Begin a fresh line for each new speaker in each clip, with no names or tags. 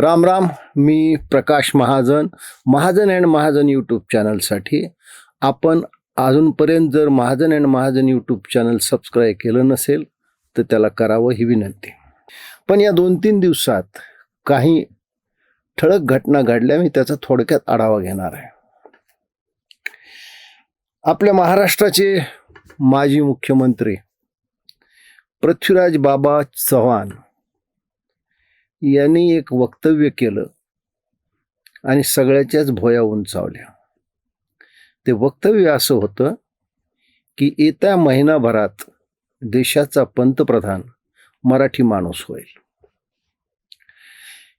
राम राम मी Prakash Mahajan Mahajan and Mahajan YouTube चॅनलसाठी. आपण अजूनपर्यंत जर Mahajan and Mahajan YouTube channel subscribe केलं नसेल तर त्याला करावं ही विनंती. पण या दोन तीन दिवसात काही ठळक घटना घडल्या मी त्याचा थोडक्यात आढावा घेणार आहे. आपल्या महाराष्ट्राचे माजी मुख्यमंत्री पृथ्वीराज बाबा चव्हाण यांनी एक वक्तव्य केलं आणि सगळ्याच्याच भोया उंचावल्या. ते वक्तव्य असं होतं की येत्या महिनाभरात देशाचा पंतप्रधान मराठी माणूस होईल.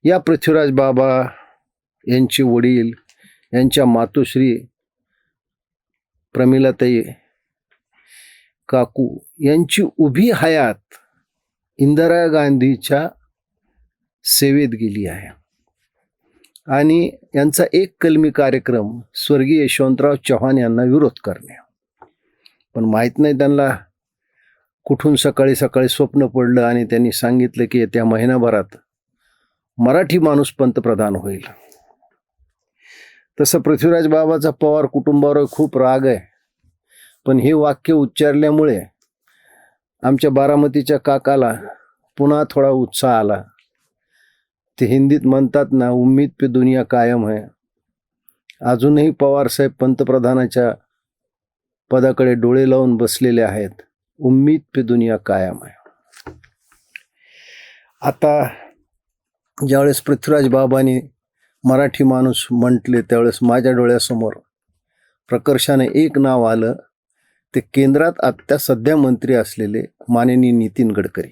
या पृथ्वीराज बाबा यांचे वडील यांच्या मातोश्री प्रमिलाताई काकू यांची उभी हयात इंदिरा गांधीच्या सेवेत गेली आहे. आणि यांचा एक कलमी कार्यक्रम स्वर्गीय यशवंतराव चव्हाण यांना विरोध करणे. पण माहीत नाही त्यांना कुठून सकाळी सकाळी स्वप्न पडलं आणि त्यांनी सांगितलं की येत्या महिनाभरात मराठी माणूस पंतप्रधान होईल. तसं पृथ्वीराज बाबाचा पवार कुटुंबावर खूप राग आहे. पण हे वाक्य उच्चारल्यामुळे आमच्या बारामतीच्या काकाला पुन्हा थोडा उत्साह आला. ते हिंदीत म्हणतात ना उम्मीद पे दुनिया कायम आहे अजूनही पवारसाहेब पंतप्रधानाच्या पदाकडे डोळे लावून बसलेले आहेत. उम्मीद पे दुनिया कायम आहे आता ज्यावेळेस पृथ्वीराज बाबांनी मराठी माणूस म्हटले त्यावेळेस माझ्या डोळ्यासमोर प्रकर्षाने एक नाव आलं. ते केंद्रात आत्ता सध्या मंत्री असलेले माननीय नितीन गडकरी.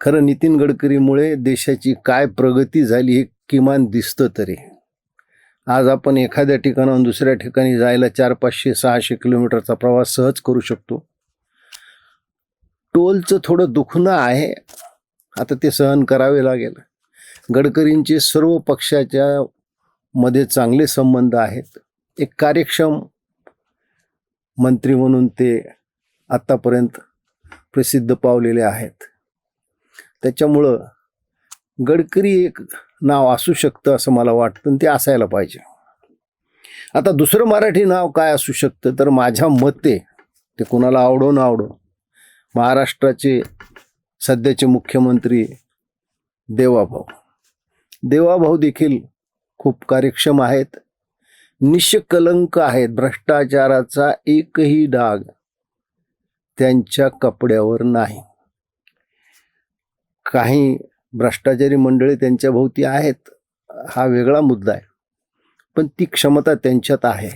खरं नितीन गडकरीमुळे देशाची काय प्रगती झाली हे किमान दिसतं तरी. आज आपण एखाद्या ठिकाणाहून दुसऱ्या ठिकाणी जायला चार पाचशे सहाशे किलोमीटरचा प्रवास सहज करू शकतो. टोलचं थोडं दुखणं आहे. आता ते सहन करावे लागेल. गडकरींचे सर्व पक्षाच्या मध्ये चांगले संबंध आहेत. एक कार्यक्षम मंत्री म्हणून ते आत्तापर्यंत प्रसिद्ध पावलेले आहेत. त्याच्यामुळं गडकरी एक नाव असू शकतं असं मला वाटतं आणि ते असायला पाहिजे. आता दुसरं मराठी नाव काय असू शकतं? तर माझ्या मते ते कोणाला आवडो ना आवडो. महाराष्ट्राचे सध्याचे मुख्यमंत्री देवाभाऊ. देवाभाऊ देखील खूप कार्यक्षम आहेत. निष्कलंक आहेत. भ्रष्टाचाराचा एकही डाग त्यांच्या कपड्यावर नाही. काही भ्रष्टाचारी मंडळी त्यांच्या भोवती आहेत हा वेगळा मुद्दा आहे. पण ती क्षमता त्यांच्यात आहे.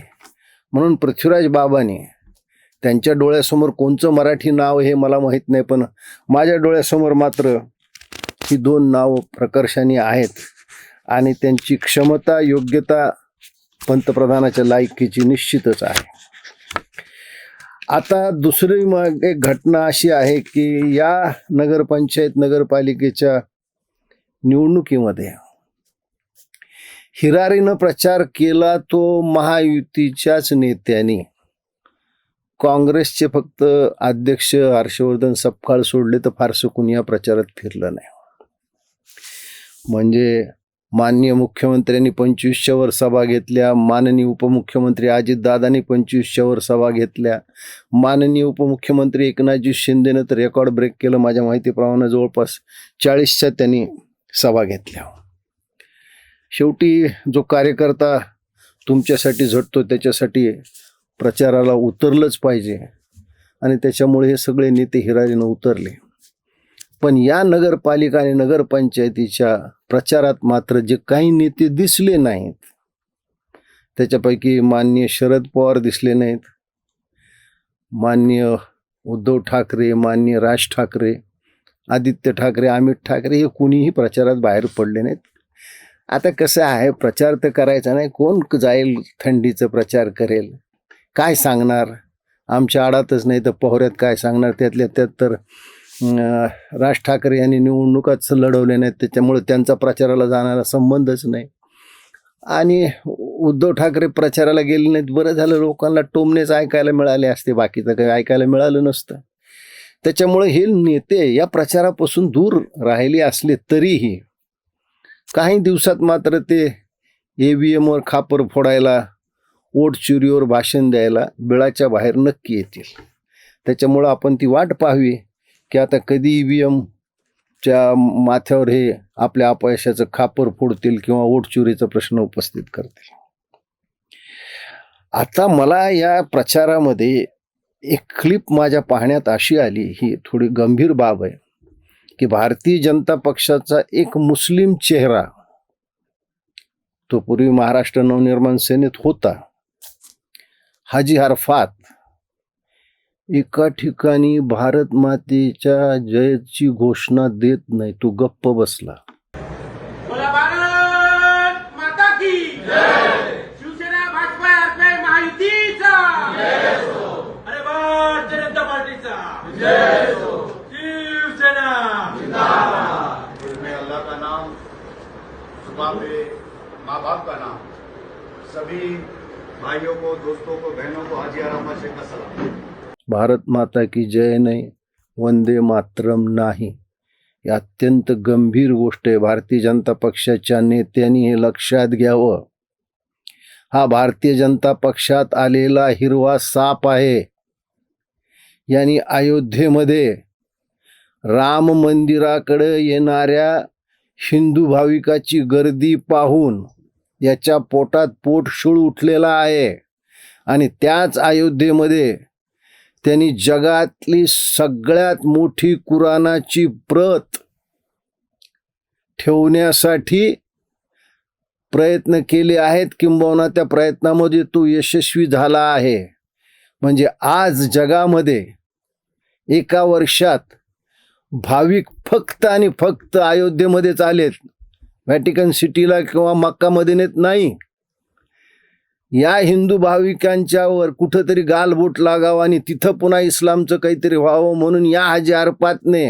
म्हणून पृथ्वीराज बाबाने त्यांच्या डोळ्यासमोर कोणचं मराठी नाव हे मला माहीत नाही पण माझ्या डोळ्यासमोर मात्र ही दोन नावं प्रकर्षाने आहेत. आणि त्यांची क्षमता योग्यता पंतप्रधानाच्या लायकीची निश्चितच आहे. आता दुसरी मग एक घटना अशी आहे की या नगरपंचायत नगरपालिकेच्या निवडणुकीमध्ये हिरारीनं प्रचार केला तो महायुतीच्याच नेत्यांनी. काँग्रेसचे फक्त अध्यक्ष हर्षवर्धन सपकाळ सोडले तर फारसं कुणी या प्रचारात फिरलं नाही. म्हणजे माननीय मुख्यमंत्र्यांनी पंचवीसच्यावर सभा घेतल्या. माननीय उपमुख्यमंत्री अजितदादांनी पंचवीसच्या सभा घेतल्या. माननीय उपमुख्यमंत्री एकनाथजी शिंदेनं तर रेकॉर्ड ब्रेक केलं. माझ्या माहितीप्रमाणे जवळपास चाळीसच्या त्यांनी सभा घेतल्या. शेवटी जो कार्यकर्ता तुमच्यासाठी झटतो त्याच्यासाठी प्रचाराला उतरलंच पाहिजे. आणि त्याच्यामुळे हे सगळे नेते हिरारीनं उतरले. पण या नगरपालिका आणि नगरपंचायतीच्या प्रचारात मात्र जे काही नेते दिसले नाहीत त्याच्यापैकी माननीय शरद पवार दिसले नाहीत माननीय उद्धव ठाकरे माननीय राज ठाकरे आदित्य ठाकरे अमित ठाकरे हे कुणीही प्रचारात बाहेर पडले नाहीत. आता कसं आहे प्रचार तर करायचा नाही कोण जाईल थंडीचं प्रचार करेल? काय सांगणार? आमच्या आडातच नाही तर पोहऱ्यात काय सांगणार? त्यातल्या त्यात तर राज ठाकरे यांनी निवडणुकाच लढवले नाहीत त्याच्यामुळे त्यांचा प्रचाराला जाणारा संबंधच नाही. आणि उद्धव ठाकरे प्रचाराला गेले नाहीत बरं झालं लोकांना टोमनेच ऐकायला मिळाले असते बाकीचं काही ऐकायला मिळालं नसतं. त्याच्यामुळे हे नेते या प्रचारापासून दूर राहिले असले तरीही काही दिवसात मात्र ते ए व्ही एमवर खापर फोडायला ओट चुरीवर भाषण द्यायला बिळाच्या बाहेर नक्की येतील. त्याच्यामुळं आपण ती वाट पाहावी. की आता कधी ई व्ही एमच्या माथ्यावर हे आपल्या अपयशाचं खापर फोडतील किंवा ओटचुरीचा प्रश्न उपस्थित करतील? आता मला या प्रचारामध्ये एक क्लिप माझ्या पाहण्यात अशी आली ही थोडी गंभीर बाब आहे की भारतीय जनता पक्षाचा एक मुस्लिम चेहरा तो पूर्वी महाराष्ट्र नवनिर्माण सेनेत होता हाजी हरफात एका ठिकाणी भारत मातेच्या जयची घोषणा देत नाही. तो गप्प बसला.
बोला भारत माता की शिवसेना भाजपा अर्पे महायुतीचा. अरे भारत जनता पार्टीचा. शिवसेना.
उसमें अल्लाह का नाम सुबह पे माँ बाप का नाम सभी भाइयों को दोस्तों को बहनों को हाजी आरामा शेख का सलाम।
भारत माता की जय नाही वंदे मातरम नाही. ही अत्यंत गंभीर गोष्ट आहे. भारतीय जनता पक्षाच्या नेत्यांनी हे लक्षात घ्यावं. हा भारतीय जनता पक्षात आलेला हिरवा साप आहे. यांनी अयोध्येमध्ये राम मंदिराकडे येणाऱ्या हिंदू भाविकाची गर्दी पाहून याच्या पोटात पोट शूळ उठलेला आहे. आणि त्याच अयोध्येमध्ये त्यांनी जगातली सगळ्यात मोठी कुराणाची प्रत ठेवण्यासाठी प्रयत्न केले आहेत किंबहुना त्या प्रयत्नामध्ये तो यशस्वी झाला आहे. म्हणजे आज जगामध्ये एका वर्षात भाविक फक्त आणि फक्त अयोध्येमध्येच आलेत. व्हॅटिकन सिटीला किंवा मक्कामध्ये नेत नाही. या हिंदू भाविकांच्यावर कुठंतरी गालबोट लागावं आणि तिथं पुन्हा इस्लामचं काहीतरी व्हावं म्हणून या हाजी अरपातने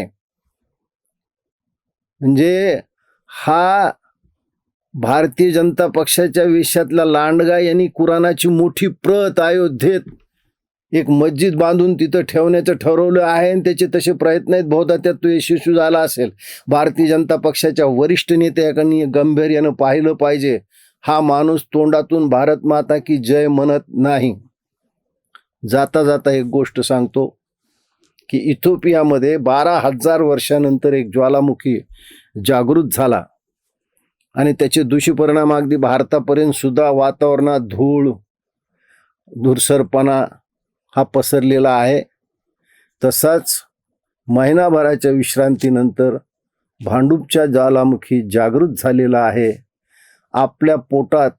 म्हणजे हा भारतीय जनता पक्षाच्या विषयातला लांडगा यांनी कुराणाची मोठी प्रत अयोध्येत एक मस्जिद बांधून तिथं ठेवण्याचं ठरवलं आहे आणि त्याचे तसे प्रयत्न आहेत. बहुधा त्यात तो यशस्वी झाला असेल. भारतीय जनता पक्षाच्या वरिष्ठ नेत्याकडनी गंभीर्यानं पाहिलं पाहिजे. हा माणूस तोंडातून भारत माता की जय म्हणत नाही. जाता जाता एक गोष्ट सांगतो की इथोपियामध्ये बारा हजार वर्षानंतर एक ज्वालामुखी जागृत झाला आणि त्याचे दुष्परिणाम अगदी भारतापर्यंत सुद्धा वातावरणात धूळ धुरसरपणा हा पसरलेला आहे. तसाच महिनाभराच्या विश्रांतीनंतर भांडूपच्या ज्वालामुखी जागृत झालेला आहे. आपल्या पोटात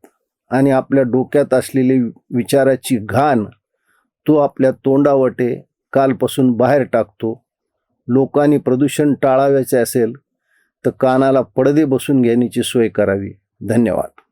आणि आपल्या डोक्यात असलेली विचाराची घाण तो आपल्या तोंडावटे कालपासून बाहेर टाकतो. लोकांनी प्रदूषण टाळावायचे असेल तर कानाला पडदे बसून घेण्याची सोय करावी. धन्यवाद.